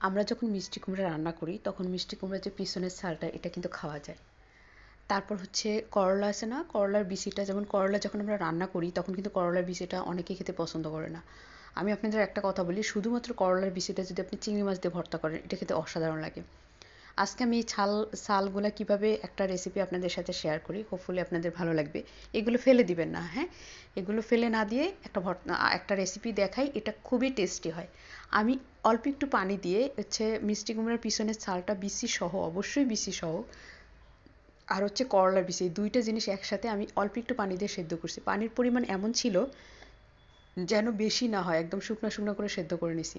আমরা যখন মিষ্টি কুমড়া রান্না করি, তখন মিষ্টি কুমড়ার যে পিছনের ছালটা, এটা কিন্তু খাওয়া যায়। তারপর হচ্ছে করলা আছে না? করলার বিচিটা, যেমন করলা যখন আমরা রান্না করি, তখন কিন্তু করলার বিচিটা অনেকেই খেতে পছন্দ করে না। আমি আপনাদের একটা কথা বলি, শুধুমাত্র করলার বিচিটা যদি আপনি চিংড়ি মাছ দিয়ে ভর্তা করেন, এটা খেতে অসাধারণ লাগে। আজকে আমি এই ছাল, ছালগুলা কীভাবে একটা রেসিপি আপনাদের সাথে শেয়ার করি হোপফুলি আপনাদের ভালো লাগবে। এগুলো ফেলে দিবেন না হ্যাঁ? এগুলো ফেলে না দিয়ে একটা ভর্তা একটা রেসিপি দেখাই, এটা খুবই টেস্টি হয়। আমি অল্প একটু পানি দিয়ে হচ্ছে মিষ্টি কুমড়ার পিছনের ছালটা বিসি সহ, অবশ্যই বিসি সহ, আর হচ্ছে করলার বিচি এই দুইটা জিনিস একসাথে আমি অল্প একটু পানি দিয়ে সেদ্ধ করছি। পানির পরিমাণ এমন ছিল যেন বেশি না হয়, একদম শুকনো শুকনো করে সেদ্ধ করে নিছি।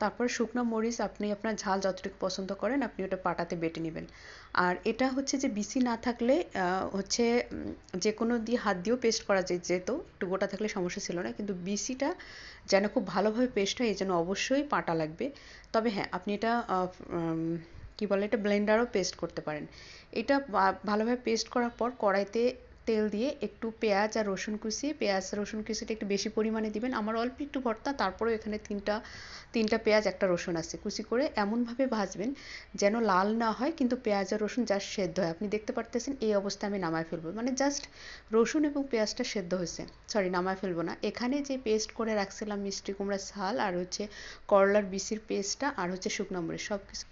তারপর শুকনো মরিচ আপনি আপনার ঝাল যতটুকু পছন্দ করেন, আপনি ওটা পাটাতে বেটে নেবেন। আর এটা হচ্ছে যে বিসি না থাকলে হচ্ছে যে কোনো দিয়ে হাত দিয়েও পেস্ট করা যেত একটু গোটা থাকলে সমস্যা ছিল না, কিন্তু বিসিটা যেন খুব ভালোভাবে পেস্ট হয়, এই জন্য অবশ্যই পাটা লাগবে। তবে হ্যাঁ আপনি এটা কী বলে এটা ব্লেন্ডারও পেস্ট করতে পারেন। এটা ভালোভাবে পেস্ট করার পর কড়াইতে তেল দিয়ে একটু পেঁয়াজ আর রসুন কুচি, পেঁয়াজ, রসুন কুচিটা একটু বেশি পরিমাণে দিবেন। আমার অল্প একটু ভর্তা, তারপরেও এখানে তিনটা তিনটা পেঁয়াজ, একটা রসুন আছে। কুচি করে এমনভাবে ভাজবেন যেন লাল না হয়, কিন্তু পেঁয়াজ আর রসুন জাস্ট সেদ্ধ হয়। আপনি দেখতে পারতেছেন এই অবস্থায় আমি নামায় ফেলব। মানে জাস্ট রসুন এবং পেঁয়াজটা সেদ্ধ হয়েছে। সরি, নামায় ফেলব না। এখানে যে পেস্ট করে রাখছিলাম মিষ্টি কুমড়ার ছাল আর হচ্ছে করলার বিচির পেস্টটা আর হচ্ছে শুকনো মরিচ সব কিছু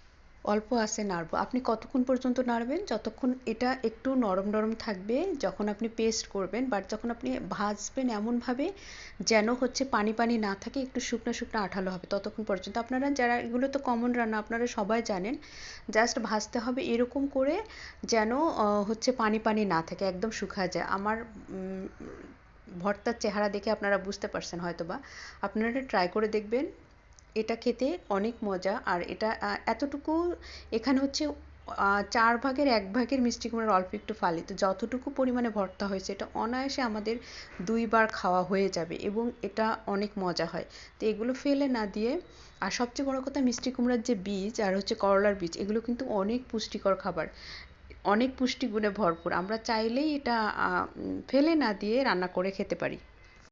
অল্প আছে নাড়বো। আপনি কতক্ষণ পর্যন্ত নাড়বেন? যতক্ষণ এটা একটু নরম নরম থাকবে, যখন আপনি পেস্ট করবেন বাট যখন আপনি ভাজবেন এমনভাবে যেন হচ্ছে পানি পানি না থাকে, একটু শুকনো শুকনো আঠালো হবে ততক্ষণ পর্যন্ত। আপনারা যারা, এগুলো তো কমন রান্না, আপনারা সবাই জানেন জাস্ট ভাজতে হবে এরকম করে যেন হচ্ছে পানি পানি না থাকে, একদম শুকায় যায়। আমার ভর্তার চেহারা দেখে আপনারা বুঝতে পারছেন হয়তো বা আপনারা ট্রাই করে দেখবেন। এটা খেতে অনেক মজা। আর এটা এতটুকু এখানে হচ্ছে চার ভাগের এক ভাগের মিষ্টি কুমড়ার অল্প একটু ফালি। তো যতটুকু পরিমাণে ভর্তা হয়েছে এটা অনায়াসে আমাদের দুইবার খাওয়া হয়ে যাবে এবং এটা অনেক মজা হয়। তো এগুলো ফেলে না দিয়ে, আর সবচেয়ে বড় কথা মিষ্টি কুমড়ার যে বীজ আর হচ্ছে করলার বীজ, এগুলো কিন্তু অনেক পুষ্টিকর খাবার। অনেক পুষ্টিগুণে ভরপুর। আমরা চাইলেই এটা ফেলে না দিয়ে রান্না করে খেতে পারি।